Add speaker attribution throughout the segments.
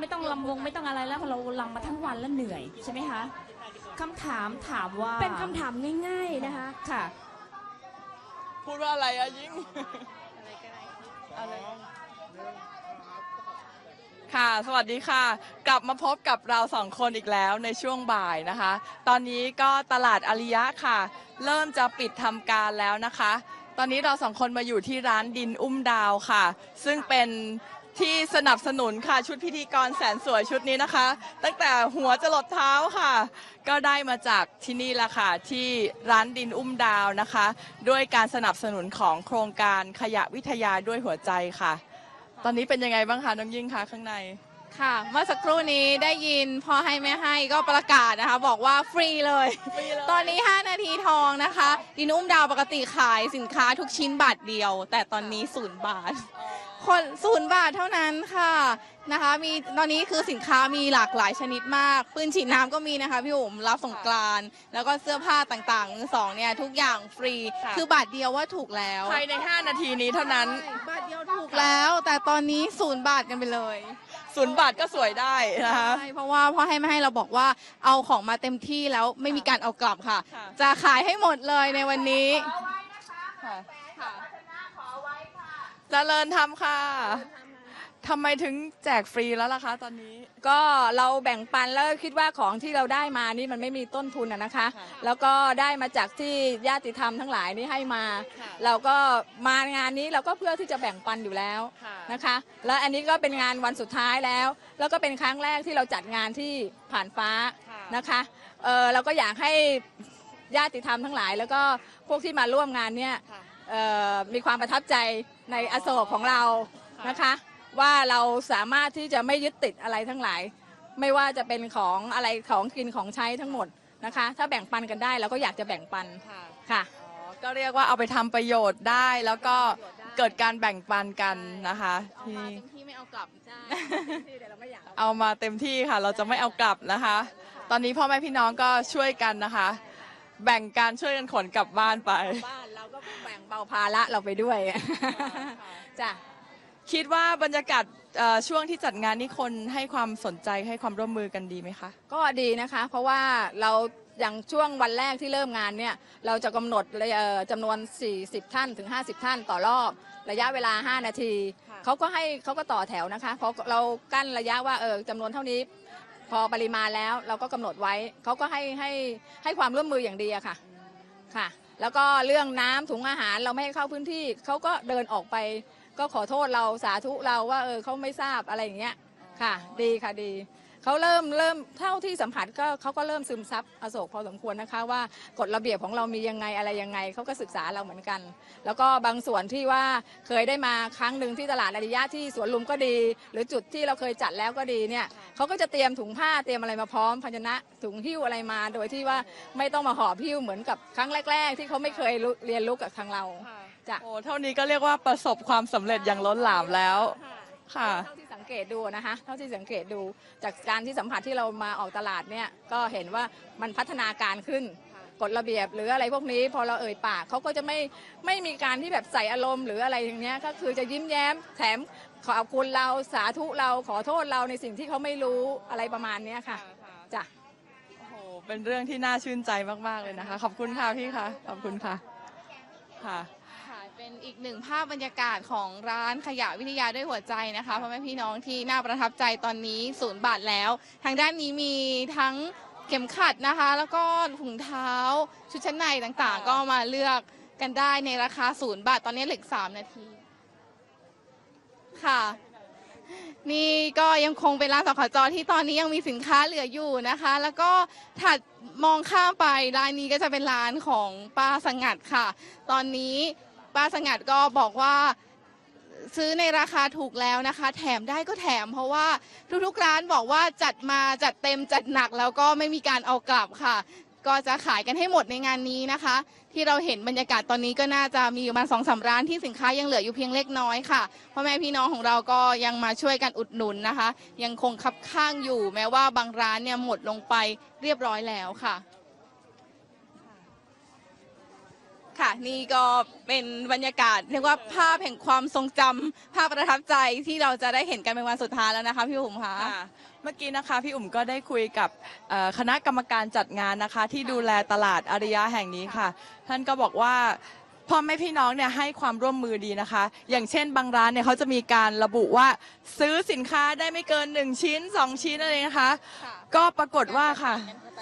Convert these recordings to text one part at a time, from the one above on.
Speaker 1: ไม่ต้องลำวงไม่ต้องอะไรแล้วเพราะเราลำมาทั้งวันแล้วเหนื่อยใช่ไหมคะคำถามถามว่า
Speaker 2: เป็นคำถามง่าย ๆนะคะ
Speaker 1: ค่ะ
Speaker 3: พูดว่าอะไรอะยิ่งอะไรค่ะ สวัสดีค่ะ กลับมาพบกับเราสองคนอีกแล้วในช่วงบ่ายนะคะ ตอนนี้ก็ตลาดอาริยะค่ะ เริ่มจะปิดทำการแล้วนะคะ ตอนนี้เราสองคนมาอยู่ที่ร้านดินอุ้มดาวค่ะ ซึ่งเป็น ที่สนับสนุนค่ะชุดพิธีกรแสนสวยชุดนี้นะคะ ตั้งแต่หัวจะหลดเท้าค่ะ ก็ได้มาจากที่นี่ละค่ะ ที่ร้านดินอุ้มดาวนะคะ ด้วยการสนับสนุนของโครงการขยะวิทยาด้วยหัวใจค่ะ ตอนนี้เป็นยังไงบ้างคะน้องยิ่งคะข้างใน
Speaker 4: ค่ะ เมื่อสักครู่นี้ได้ยินพ่อให้ไม่ให้ก็ประกาศนะคะ บอกว่าฟรีเลย ตอนนี้ 5 นาทีทองนะคะ ดินอุ้มดาวปกติขายสินค้าทุกชิ้นบาทเดียว แต่ตอนนี้ศูนย์บาท คนศูนย์บาทเท่านั้นค่ะนะคะ มีตอนนี้คือสินค้ามีหลากหลายชนิดมากปืนฉีดน้ำก็มีนะคะพี่อุ๋มรับสงกรานต์แล้วก็เสื้อผ้าต่างๆมือสองเนี่ยทุกอย่างฟรี
Speaker 3: ค่ะ
Speaker 4: คือบาทเดียวว่าถูกแล้ว
Speaker 3: ภายใน 5 นาทีนี้เท่านั้น
Speaker 4: บาทเดียวถูกแล้ว แต่ตอนนี้ศูนย์บาทกันไปเลย
Speaker 3: ศูนย์บาทก็สวยได้นะคะ
Speaker 4: ใช่เพราะว่าพ่อให้ไม่ให้เราบอกว่าเอาของมาเต็มที่แล้วไม่มีการเอากลับค่ะ
Speaker 3: ค่ะ
Speaker 4: จะขายให้หมดเลยในวันนี้
Speaker 3: ค่ะเจริญธรรมค่ะ ทำไมถึงแจกฟรีแล้วล่ะคะตอนนี้
Speaker 2: ก็เราแบ่งปันแล้วก็คิดว่าของที่เราได้มานี่มันไม่มีต้นทุนอะนะคะ
Speaker 3: ค่ะ
Speaker 2: แล้วก็ได้มาจากที่ญาติธรรมทั้งหลายนี่ให้มา
Speaker 3: ค่ะ
Speaker 2: เราก็มางานนี้เราก็เพื่อที่จะแบ่งปันอยู่แล้ว
Speaker 3: ค่ะ
Speaker 2: นะคะ แล้วอันนี้ก็เป็นงานวันสุดท้ายแล้ว แล้วก็เป็นครั้งแรกที่เราจัดงานที่ผ่านฟ้า
Speaker 3: ค่ะ
Speaker 2: นะคะเออเราก็อยากให้ญาติธรรมทั้งหลาย แล้วก็พวกที่มาร่วมงานเนี่ย
Speaker 3: ค่ะ
Speaker 2: เอ่อมีความประทับใจในอโศกของเรา
Speaker 3: ค่ะ
Speaker 2: นะคะ ว่าเราสามารถที่จะไม่ยึดติดอะไรทั้งหลาย ไม่ว่าจะเป็นของอะไรของกินของใช้ทั้งหมดนะคะ ถ้าแบ่งปันกันได้เราก็อยากจะแบ่งปัน
Speaker 3: ค่ะ
Speaker 2: ค่ะ
Speaker 3: อ๋อก็เรียกว่าเอาไปทำประโยชน์ได้แล้วก็เกิดการแบ่งปันกันนะคะ
Speaker 4: เอา
Speaker 3: ที่
Speaker 4: มาเต็มที่ไม่เอากลับ
Speaker 2: ใช่ที่เดี๋ยวเราไม่อยากเอา
Speaker 3: เอามาเต็มที่ค่ะ เราจะไม่เอากลับนะคะ ตอนนี้พ่อแม่พี่น้องก็ช่วยกันนะคะ แบ่งการช่วยกันขนกลับบ้านไป
Speaker 2: บ้านเราก็แบ่งเบาภาระเราไปด้วยจ้ะ
Speaker 3: คิดว่าบรรยากาศเอ่อช่วงที่จัดงานนี่คนให้ความสนใจให้ความร่วมมือกันดีไหมคะ
Speaker 2: ก็ดีนะคะ เพราะว่าเราอย่างช่วงวันแรกที่เริ่มงานเนี่ยเราจะกำหนดเอ่อจำนวน 40 ท่านถึง 50 ท่านต่อรอบ ระยะเวลา 5 นาที
Speaker 3: ค่ะ
Speaker 2: เขาก็ให้เขาก็ต่อแถวนะคะเพราะเรากั้นระยะว่าเออจำนวนเท่านี้ พอปริมาณแล้วเราก็กำหนดไว้ เขาก็ให้ให้ให้ความร่วมมืออย่างดีอะค่ะค่ะ แล้วก็เรื่องน้ำถุงอาหารเราไม่ให้เข้าพื้นที่เขาก็เดินออกไป ก็ขอโทษเราสาธุเราว่าเออเขาไม่ทราบอะไรอย่างเงี้ยค่ะ ดีค่ะดีเขาเริ่มเริ่มเท่าที่สัมผัสก็เขาก็เริ่มซึมซับอโศกพอสมควรนะคะ ว่ากฎระเบียบของเรามียังไงอะไรยังไงเขาก็ศึกษาเราเหมือนกัน แล้วก็บางส่วนที่ว่าเคยได้มาครั้งหนึ่งที่ตลาดอาริยะที่สวนลุมก็ดี หรือจุดที่เราเคยจัดแล้วก็ดีเนี่ยเขาก็จะเตรียมถุงผ้าเตรียมอะไรมาพร้อมภาชนะถุงหิ้วอะไรมา โดยที่ว่าไม่ต้องมาหอบหิ้วเหมือนกับครั้งแรก ๆ ที่เขาไม่เคยรู้เรียนรู้กับทางเรา จ้ะ
Speaker 3: โอ้เท่านี้ก็เรียกว่าประสบความสำเร็จอย่างล้นหลามแล้วค่ะ
Speaker 2: เท่าที่สังเกตดูนะคะ เท่าที่สังเกตดู จากการที่สัมผัสที่เรามาออกตลาดเนี่ย ก็เห็นว่ามันพัฒนาการขึ้น กฎระเบียบหรืออะไรพวกนี้ พอเราเอ่ยปากเขาก็จะไม่ไม่มีการที่แบบใส่อารมณ์หรืออะไรอย่างเงี้ย ก็คือจะยิ้มแย้มแถมขอบคุณเราสาธุเราขอโทษเราในสิ่งที่เขาไม่รู้อะไรประมาณเนี้ยค่ะจ้ะ
Speaker 3: โอ้โห เป็นเรื่องที่น่าชื่นใจมาก ๆ เลยนะคะ ขอบคุณค่ะพี่คะขอบคุณค่ะ ค่ะ
Speaker 4: ค่ะ เป็นอีกหนึ่งภาพบรรยากาศของร้านขยะวิทยาด้วยหัวใจนะคะพ่อแม่พี่น้องที่น่าประทับใจตอนนี้ศูนย์บาทแล้ว ทางด้านนี้มีทั้งเข็มขัดนะคะ แล้วก็ถุงเท้า ชุดชั้นในต่างๆ ก็มาเลือกกันได้ในราคาศูนย์บาทตอนนี้เหลืออกสามนาทีค่ะนี่ก็ยังคงเป็นร้านสขจที่ตอนนี้ยังมีสินค้าเหลืออยู่นะคะ แล้วก็ถัดมองข้ามไปร้านนี้ก็จะเป็นร้านของป้าสงัดค่ะ ตอนนี้ ป้าสงัดก็บอกว่าซื้อในราคาถูกแล้วนะคะ แถมได้ก็แถม เพราะว่าทุกๆร้านบอกว่าจัดมาจัดเต็มจัดหนักแล้วก็ไม่มีการเอากลับค่ะ ก็จะขายกันให้หมดในงานนี้นะคะ ที่เราเห็นบรรยากาศตอนนี้ก็น่าจะมีอยู่ประมาณสองสามร้านที่สินค้ายังเหลืออยู่เพียงเล็กน้อยค่ะพ่อแม่พี่น้องของเราก็ยังมาช่วยกันอุดหนุนนะคะ ยังคงคับข้างอยู่แม้ว่าบางร้านเนี่ยหมดลงไปเรียบร้อยแล้วค่ะ ค่ะ นี่ก็เป็นบรรยากาศเรียกว่าภาพแห่งความทรงจำภาพประทับใจที่เราจะได้เห็นกันเป็นวันสุดท้ายแล้วนะคะพี่อุ๋มคะ
Speaker 3: ค่ะเมื่อกี้นะคะพี่อุ๋มก็ได้คุยกับเอ่อคณะกรรมการจัดงานนะคะ ที่ดูแลตลาดอาริยะแห่งนี้ค่ะ ท่านก็บอกว่าพ่อแม่พี่น้องเนี่ยให้ความร่วมมือดีนะคะ อย่างเช่นบางร้านเนี่ยเขาจะมีการระบุว่าซื้อสินค้าได้ไม่เกิน 1 ชิ้น 2 ชิ้นอะไรนะคะ
Speaker 4: ค่ะ
Speaker 3: ก็ปรากฏว่าค่ะ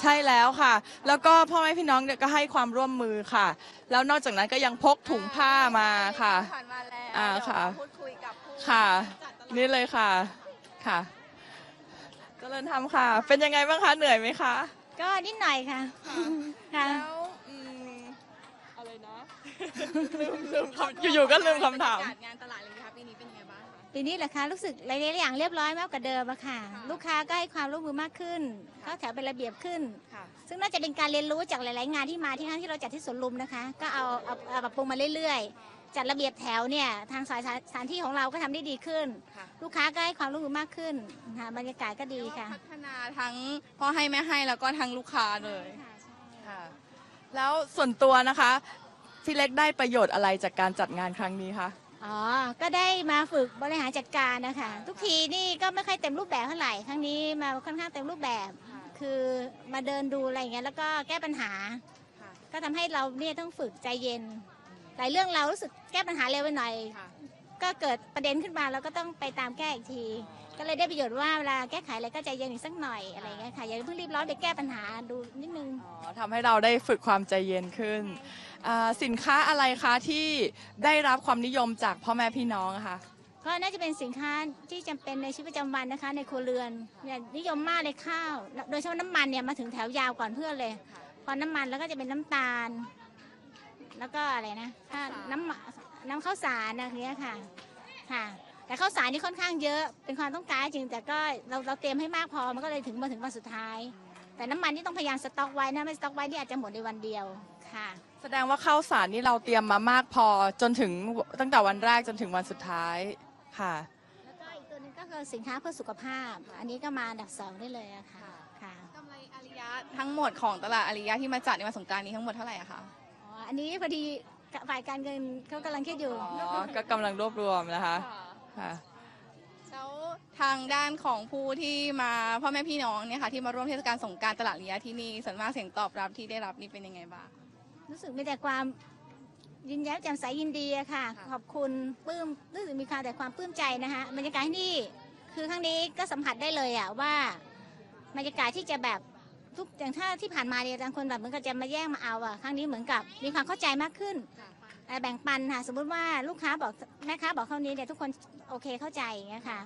Speaker 3: ใช่แล้วค่ะ แล้วก็พ่อแม่พี่น้องเนี่ยก็ให้ความร่วมมือค่ะ แล้วนอกจากนั้นก็ยังพกถุงผ้ามาค่ะ
Speaker 4: ผ่านมาแล้ว
Speaker 3: อ่าค่ะ
Speaker 4: เดี๋ยวมาพูดคุยกับผู้
Speaker 3: ค่ะ
Speaker 4: จัดตลาด
Speaker 3: นี่เลยค่ะ ค่ะเจริญธรรมค่ะ เป็นยังไงบ้างคะ เหนื่อยไหมคะ
Speaker 5: ก็นิดหน่อยค่ะ ค่ะ
Speaker 3: แล้วอืมอะไรนะ ลืมลืมคำอยู่ๆก็ลืมคำถาม
Speaker 4: บรรยกศงานตลาดเลยนะคะปีนี้เป็นยังไงบ้างคะ
Speaker 5: ปีนี้เหรอคะรู้สึกหลายๆอย่างเรียบร้อยมากกว่าเดิมอะค่ะ
Speaker 4: ค่ะ
Speaker 5: ลูกค้าก็ให้ความร่วมมือมากขึ้นเข้าแถวเป็นระเบียบขึ้น
Speaker 4: ค่ะ
Speaker 5: ซึ่งน่าจะเป็นการเรียนรู้จากหลาย ๆ งานที่มาที่ครั้งที่เราจัดที่สวนลุมนะคะ ก็เอาเอาเอาปรับปรุงมาเรื่อย ๆ จัดระเบียบแถวเนี่ยทางสายสถานที่ของเราก็ทำได้ดีขึ้น
Speaker 4: ค่ะ
Speaker 5: ลูกค้าก็ให้ความร่วมมือมากขึ้นค่ะบรรยากาศก็ดีค่ะ
Speaker 4: พัฒนาทั้งพ่อให้แม่ให้แล้วก็ทั้งลูกค้าเลย
Speaker 3: ค่ะ แล้วส่วนตัวนะคะพี่เล็กได้ประโยชน์อะไรจากการจัดงานครั้งนี้คะ
Speaker 5: อ๋อ ก็ได้มาฝึกบริหารจัดการนะคะ ทุกทีนี่ก็ไม่ค่อยเต็มรูปแบบเท่าไหร่ ครั้งนี้มาค่อนข้างเต็มรูปแบบ คือมาเดินดูอะไรอย่างเงี้ยแล้วก็แก้ปัญหา
Speaker 4: ค่ะ
Speaker 5: ก็ทำให้เราเนี่ยต้องฝึกใจเย็น หลายเรื่องเรารู้สึกแก้ปัญหาเร็วไปหน่อย
Speaker 4: ค่ะ
Speaker 5: ก็เกิดประเด็นขึ้นมาเราก็ต้องไปตามแก้อีกที ก็เลยได้ประโยชน์ว่าเวลาแก้ไขอะไรก็ใจเย็นอีกสักหน่อยอะไรอย่างเงี้ยค่ะอย่าเพิ่งรีบร้อนไปแก้ปัญหาดูนิดนึง
Speaker 3: อ๋อทำให้เราได้ฝึกความใจเย็นขึ้นอ่าสินค้าอะไรคะที่ได้รับความนิยมจากพ่อแม่พี่น้องอะคะ
Speaker 5: ก็น่าจะเป็นสินค้าที่จำเป็นในชีวิตประจำวันนะคะ ในครัวเรือนเนี่ยนิยมมากเลยข้าว โดยเฉพาะน้ำมันเนี่ยมาถึงแถวยาวก่อนเพื่อนเลย พอน้ำมันแล้วก็จะเป็นน้ำตาล แล้วก็อะไรนะถ้าน้ำมะน้ำข้าวสารนะเนี้ยค่ะค่ะแต่ ข้าวสารนี่ค่อนข้างเยอะเป็นความต้องการจริงแต่ก็เราเราเตรียมให้มากพอมันก็เลยถึงมาถึงวันสุดท้าย แต่น้ำมันนี่ต้องพยายามสต็อกไว้นะไม่สต็อกไว้นี่อาจจะหมดในวันเดียวค่ะ
Speaker 3: แสดงว่าข้าวสารนี่เราเตรียมมามากพอจนถึงตั้งแต่วันแรกจนถึงวันสุดท้ายค่ะ
Speaker 5: แล้วก็อีกตัวหนึงก็คือสินค้าเพื่อสุขภาพ อันนี้ก็มาอันดับสองได้เลยอะค่ะค่ะ
Speaker 4: กำไรอาริยะทั้งหมดของตลาดอาริยะที่มาจัดในวันสงกรานต์นี้ทั้งหมดเท่าไหร่อะคะ
Speaker 5: อ๋ออันนี้พอดีฝ่ายการเงินเขากำลังคิดอยู่
Speaker 3: อ๋อ ก็กำลังรวบรวมนะคะ ค่ะ
Speaker 4: แล้วทางด้านของผู้ที่มาพ่อแม่พี่น้องเนี่ยค่ะที่มาร่วมเทศกาลสงกรารตลาดอาริยะที่นี่ส่วนมากเสียงตอบรับที่ได้รับนี่เป็นยังไงบ้าง
Speaker 5: รู้สึกมีแต่ความยินแย้มแจ่มใสยินดีอะค่ะ
Speaker 4: ค่ะ
Speaker 5: ขอบคุณปลื้มรู้สึกมีความแต่ความปลื้มใจนะคะบรรยากาศที่นี่คือครั้งนี้ก็สัมผัสได้เลยอะว่าบรรยากาศที่จะแบบทุกอย่างถ้าที่ผ่านมาเนี่ยบางคนแบบเหมือนกับจะมาแย่งมาเอาอะครั้งนี้เหมือนกับมีความเข้าใจมากขึ้นเอ่อ แบ่งปันค่ะ สมมุติว่าลูกค้าบอกแม่ค้าบอกเท่านี้เนี่ยทุกคนโอเคเข้าใจอย่างเงี้ยค่ะ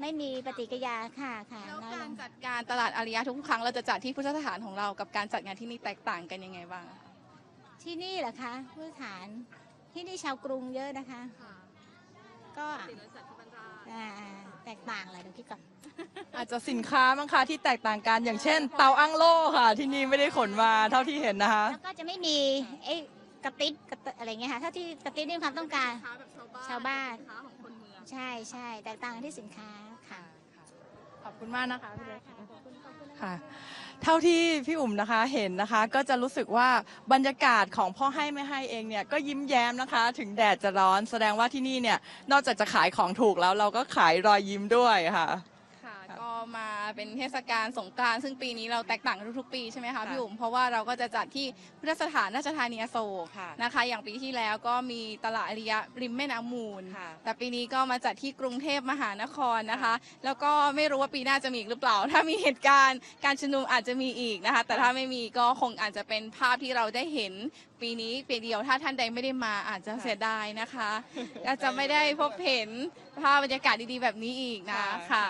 Speaker 5: ไม่มีปฏิกิริยาค่ะค่ะ
Speaker 4: แล้ว
Speaker 5: น้อยล
Speaker 4: การ
Speaker 5: ง
Speaker 4: จัดการตลาดอาริยะทุกครั้งเราจะจัดที่พุทธสถานของเรากับการจัดงานที่นี่แตกต่างกันยังไงบ้างอะคะ
Speaker 5: ที่นี่เหรอคะพื้นฐานที่นี่ชาวกรุงเยอะนะคะ ก็อ่าแตกต่างอะไรเดี๋ยวคิดก่อน
Speaker 3: อาจจะสินค้าบ้างคะที่แตกต่างกันอย่างเช่น เตาอั้งโล่ค่ะ ที่นี่ไม่ได้ขนมาเท่าที่เห็นนะคะ
Speaker 5: แล้วก็จะไม่มีไอ้ กระติบกระตอะไรเงี้ยค่ะถ้าที่กระติบนี่มีความต้องการชาวบ้าน
Speaker 4: ค้าของคนเมือง
Speaker 5: ใช่ใช่แตกต่างกันที่สินค้าค่ะ
Speaker 3: ขอบคุณมากนะคะพี่เล็กค่ะ เท่าที่พี่อุ๋มนะคะเห็นนะคะ ก็จะรู้สึกว่าบรรยากาศของพ่อให้ไม่ให้เองเนี่ยก็ยิ้มแย้มนะคะ ถึงแดดจะร้อน แสดงว่าที่นี่เนี่ยนอกจากจะขายของถูกแล้วเราก็ขายรอยยิ้มด้วยค่ะ
Speaker 4: ค่ะ
Speaker 3: ครับ
Speaker 4: ก็ มาเป็นเทศกาลสงกรานต์ซึ่งปีนี้เราแตกต่างกันทุกๆปีใช่ไหมคะ
Speaker 3: ค่ะ
Speaker 4: พี่อุ๋มเพราะว่าเราก็จะจัดที่พุทธสถานราชธานีอโศก
Speaker 3: ค่ะ
Speaker 4: นะคะ อย่างปีที่แล้วก็มีตลาดอาริยะริมแม่น้ำมูล
Speaker 3: ค่ะ
Speaker 4: แต่ปีนี้ก็มาจัดที่กรุงเทพมหานครนะคะ แล้วก็ไม่รู้ว่าปีหน้าจะมีอีกหรือเปล่า ถ้ามีเหตุการณ์การชุมนุมอาจจะมีอีกนะคะ แต่ถ้าไม่มีก็คงอาจจะเป็นภาพที่เราได้เห็นปีนี้ปีเดียวถ้าท่านใดไม่ได้มาอาจจะเสียดายนะคะอาจจะไม่ได้พบเห็นภาพบรรยากาศดีๆแบบนี้อีกนะค่ะ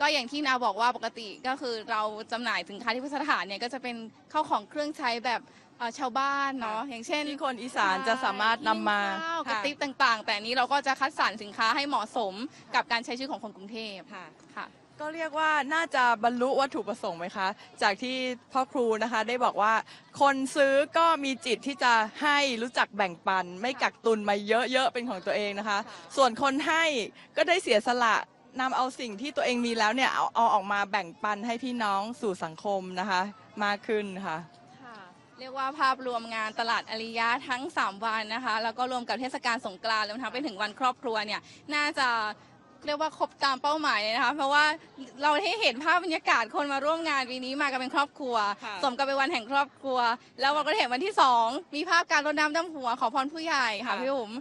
Speaker 4: ก็อย่างที่นาบอกว่าปกติก็คือเราจำหน่ายสินค้าที่พุทธสถานเนี่ยก็จะเป็นเข้าวของเครื่องใช้แบบเอ่อชาวบ้านเนาะอย่างเช่น
Speaker 3: ที่คนอีสานจะสามารถนำมา
Speaker 4: ข้าวกระ
Speaker 3: ค่ะ
Speaker 4: ติบต่างๆ แต่อันนี้เราก็จะคัดสรรสินค้าให้เหมาะสมกับการใช้ชีวิตของคนกรุงเทพ
Speaker 3: ค่ะ
Speaker 4: ค่ะ
Speaker 3: ก็เรียกว่าน่าจะบรรลุวัตถุประสงค์ไหมคะ จากที่พ่อครูนะคะได้บอกว่า คนซื้อก็มีจิตที่จะให้รู้จักแบ่งปัน ไม่กักตุนมาเยอะๆเป็นของตัวเองนะคะ ส่วนคนให้ก็ได้เสียสละ นำเอาสิ่งที่ตัวเองมีแล้วเนี่ยเอาเอาออกมาแบ่งปันให้พี่น้องสู่สังคมนะคะ มากขึ้นค่ะ
Speaker 4: ค่ะเรียกว่าภาพรวมงานตลาดอาริยะทั้ง 3 วันนะคะ แล้วก็รวมกับเทศกาลสงกรานต์รวมทั้งไปถึงวันครอบครัวเนี่ยน่าจะเรียกว่าครบตามเป้าหมายเลยนะคะ เพราะว่าเราได้เห็นภาพบรรยากาศคนมาร่วมงานปีนี้มากันเป็นครอบครัว
Speaker 3: ค่ะ
Speaker 4: สมกับเป็นวันแห่งครอบครัว แล้วเราก็ได้เห็นวันที่2มีภาพการรดน้ำดำหัวขอพรผู้ใหญ่ค่ะพี่อุ๋ม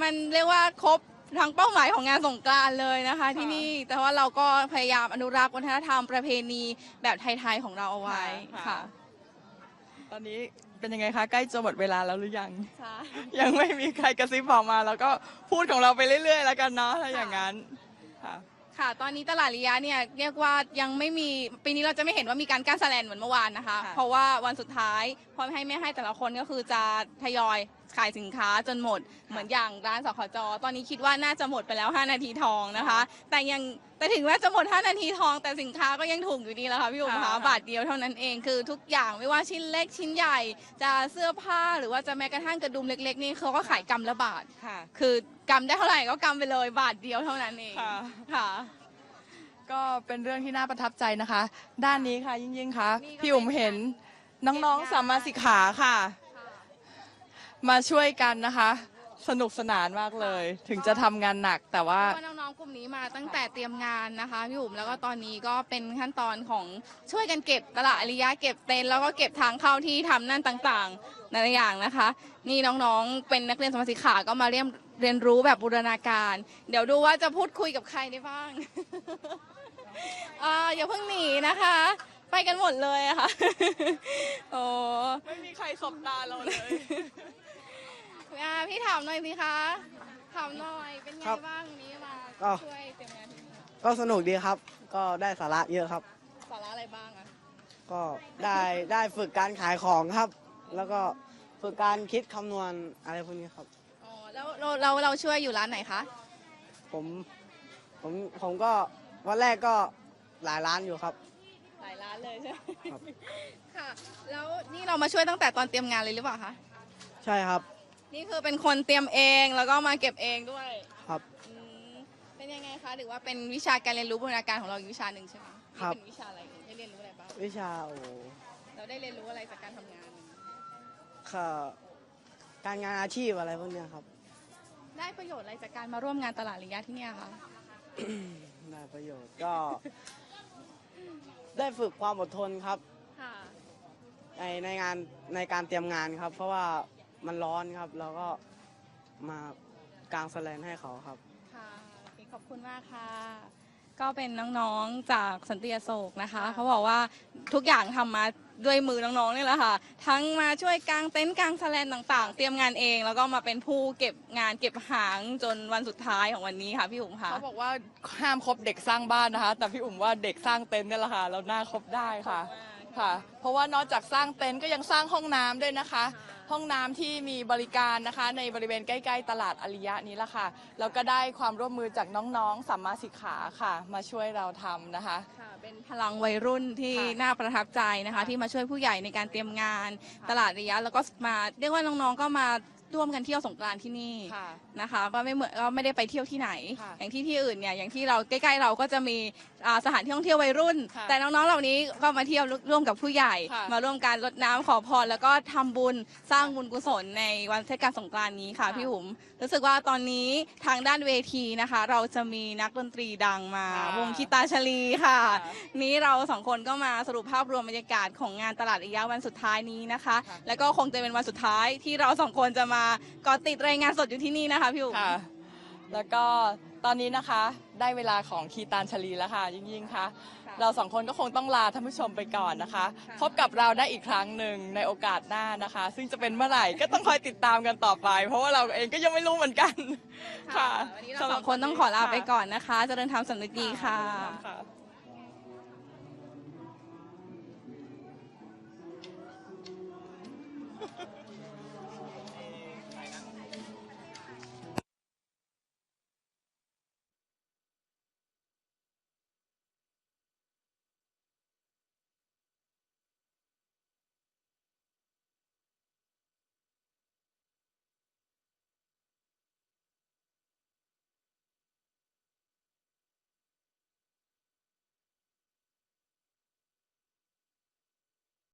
Speaker 4: มันเรียกว่าครบ ทั้งเป้าหมายของงานสงกรานต์เลยนะคะที่นี่แต่ว่าเราก็พยายามอนุรักษ์วัฒนธรรมประเพณีแบบไทยๆของเราเอาไว้ค่ะ
Speaker 3: ตอนนี้เป็นยังไงคะ ใกล้จะหมดเวลาแล้วหรือยัง
Speaker 4: ใช่
Speaker 3: ยังไม่มีใครกระซิบบอกมา แล้วก็พูดของเราไปเรื่อย ๆ แล้วกันเนาะถ้าอย่างนั้นค่ะ
Speaker 4: ค่ะ ตอนนี้ตลาดริยะเนี่ยเรียกว่ายังไม่มีปีนี้เราจะไม่เห็นว่ามีการกั้นแสแลนเหมือนเมื่อวานนะคะ
Speaker 3: ค่ะ
Speaker 4: เพราะว่าวันสุดท้ายพ่อให้ไม่ให้แต่ละคนก็คือจะทยอย ขายสินค้าจนหมด เหมือนอย่างร้านสขจตอนนี้คิดว่าน่าจะหมดไปแล้ว 5 นาทีทองนะคะ แต่ยังแต่ถึงแม้จะหมด 5 นาทีทอง แต่สินค้าก็ยังถูกอยู่ดีแล้วค่ะพี่อุ๋ม
Speaker 3: ค่ะ
Speaker 4: คะบาทเดียวเท่านั้นเองคือทุกอย่างไม่ว่าชิ้นเล็กชิ้นใหญ่ จะเสื้อผ้าหรือว่าจะแม้กระทั่งกระดุมเล็ก ๆ นี่เขาก็ขายกำละบาท
Speaker 3: ค่ะ
Speaker 4: คือกำได้เท่าไหร่ก็กำไปเลยบาทเดียวเท่านั้นเอง
Speaker 3: ค่ะ
Speaker 4: ค่ะ
Speaker 3: ก็เป็นเรื่องที่น่าประทับใจนะคะ ด้านนี้ค่ะยิ่งยิ่งๆค่ะ
Speaker 4: นี่ก็
Speaker 3: พี่อุ๋มเห็นน้องๆสามมาสิกขาค่ะ มาช่วยกันนะคะ สนุกสนานมากเลย ถึงจะทำงานหนักแต่ว่า
Speaker 4: เพราะว่าน้องๆ กลุ่มนี้มาตั้งแต่เตรียมงานนะคะพี่อุ๋มแล้วก็ตอนนี้ก็เป็นขั้นตอนของช่วยกันเก็บตลาดอริยะเก็บเต็นท์แล้วก็เก็บทางเข้าที่ทำนั่นต่างๆนานาอย่างนะคะ นี่น้องๆ เป็นนักเรียนสมาชิกขาก็มาเรียนเรียนรู้แบบบูรณาการ เดี๋ยวดูว่าจะพูดคุยกับใครได้บ้าง อ่าอย่าเพิ่งหนีนะคะ ไปกันหมดเลยอะค่ะ โอ้
Speaker 3: ไม่มีใครสบตาเราเลย
Speaker 4: อ่าพี่ถามหน่อยสิคะถามหน่อยเป็นไง
Speaker 6: ครับ
Speaker 4: บ้างวันนี้มา
Speaker 6: ก็
Speaker 4: ช่วยเตรียมงานที่นี่
Speaker 6: ก็สนุกดีครับ ก็ได้สาระเยอะครับ
Speaker 4: สาระอะไรบ้างอะ
Speaker 6: ก็ได้ได้ฝึกการขายของครับ แล้วก็ฝึกการคิดคำนวณอะไรพวกนี้ครับ
Speaker 4: อ๋อแล้วเราเราเราช่วยอยู่ร้านไหนคะ
Speaker 6: ผมผมผมก็วันแรกก็หลายร้านอยู่ครับ
Speaker 4: หลายร้านเลยใช่ไหม
Speaker 6: ครับ
Speaker 4: ค่ะ แล้วนี่เรามาช่วยตั้งแต่ตอนเตรียมงานเลยหรือเปล่าคะ
Speaker 6: ใช่ครับ
Speaker 4: นี่คือเป็นคนเตรียมเองแล้วก็มาเก็บเองด้วย
Speaker 6: ครับ
Speaker 4: อืมเป็นยังไงคะหรือว่าเป็นวิชาการเรียนรู้บูรณาการของเราอีกวิชาหนึ่งใช่ไหม
Speaker 6: ครับ
Speaker 4: นี่เป็นวิชาอะไรให้เรียนรู้อะไรบ้าง
Speaker 6: วิชาโอ้โห
Speaker 4: เราได้เรียนรู้อะไรจากการทำงาน
Speaker 6: ค่ะการงานอาชีพอะไรพวกเนี้ยครับ
Speaker 4: ได้ประโยชน์อะไรจากการมาร่วมงานตลาดระยะที่เนี่ยคะ
Speaker 6: ได้ประโยชน์ก็ ได้ฝึกความอดทนครับ
Speaker 4: ค่ะ
Speaker 6: ในในงานในการเตรียมงานครับ เพราะว่า มันร้อนครับ แล้วก็มากางแสแลนให้เขาครับ
Speaker 4: ค่ะโอเคขอบคุณมากค่ะ ก็เป็นน้องๆจากสันติอโศกนะคะ
Speaker 3: ค่ะ
Speaker 4: เขาบอกว่าทุกอย่างทำมาด้วยมือน้องๆนี่แหละค่ะ ทั้งมาช่วยกางเต็นท์กางแสแลนต่างๆ เตรียมงานเอง แล้วก็มาเป็นผู้เก็บงานเก็บหางจนวันสุดท้ายของวันนี้ค่ะพี่อุ๋มค่ะ
Speaker 3: เขาบอกว่าห้ามคบเด็กสร้างบ้านนะคะ แต่พี่อุ๋มว่าเด็กสร้างเต็นท์เนี่ยแหละค่ะเราน่าคบได้ค่ะ ค่ะ เพราะว่านอกจากสร้างเต็นท์ก็ยังสร้างห้องน้ำด้วยนะคะ ห้องน้ำที่มีบริการนะคะ ในบริเวณใกล้ๆ ตลาดอาริยะนี้ละค่ะแล้วก็ได้ความร่วมมือจากน้องๆสัมมาสิกขาค่ะ มาช่วยเราทำนะคะ
Speaker 4: ค่ะเป็นพลังวัยรุ่นที่
Speaker 3: ค่ะ
Speaker 4: น่าประทับใจนะคะ
Speaker 3: ค่ะ
Speaker 4: ที่มาช่วยผู้ใหญ่ในการเตรียมงาน
Speaker 3: ค่ะ
Speaker 4: ตลาดระยะ แล้วก็มาเรียกว่าน้องๆก็มา ร่วมกันเที่ยวสงกรานต์ที่นี่
Speaker 3: ค่ะ
Speaker 4: นะคะก็ไม่เหมือนก็ไม่ได้ไปเที่ยวที่ไหน
Speaker 3: ค่ะ
Speaker 4: อย่างที่ที่อื่นเนี่ยอย่างที่เราใกล้ๆเราก็จะมีอ่าสถานที่ท่องเที่ยววัยรุ่น
Speaker 3: ค่ะ
Speaker 4: แต่น้องๆเหล่านี้ก็มาเที่ยวร่วมกับผู้ใหญ่
Speaker 3: ค่ะ
Speaker 4: มาร่วมการรดน้ำขอพร แล้วก็ทำบุญสร้างบุญกุศลในวันเทศกาลสงกรานต์นี้ค่ะ
Speaker 3: ค่ะ
Speaker 4: พี่หุมรู้สึกว่าตอนนี้ทางด้านเวทีนะคะ เราจะมีนักดนตรีดังมา
Speaker 3: ค่ะ
Speaker 4: วงคิตาชลีค่ะ
Speaker 3: ค่ะ
Speaker 4: นี้เราสองคนก็มาสรุปภาพรวมบรรยากาศของงานตลาดระยะวันสุดท้ายนี้นะคะ
Speaker 3: ค่ะ
Speaker 4: แล้วก็คงจะเป็นวันสุดท้ายที่เราสองคนจะมาเกาะติดรายงานสดอยู่ที่นี่นะคะพี่อุ๋ม
Speaker 3: ค่ะ แล้วก็ตอนนี้นะคะได้เวลาของคีตานชลีแล้วค่ะ ยิ่งยิ่งๆค่ะ
Speaker 4: ค่ะ
Speaker 3: เราสองคนก็คงต้องลาท่านผู้ชมไปก่อนนะคะ
Speaker 4: ค่ะ
Speaker 3: พบกับเราได้อีกครั้งหนึ่งในโอกาสหน้านะคะ ซึ่งจะเป็นเมื่อไหร่ก็ต้องคอยติดตามกันต่อไป เพราะว่าเราเองก็ยังไม่รู้เหมือนกัน ค่ะ
Speaker 4: วันนี้เราสองคนต้องขอลาไปก่อนนะคะเจริญธรรมสำนึกดีค่ะ
Speaker 3: ค่ะ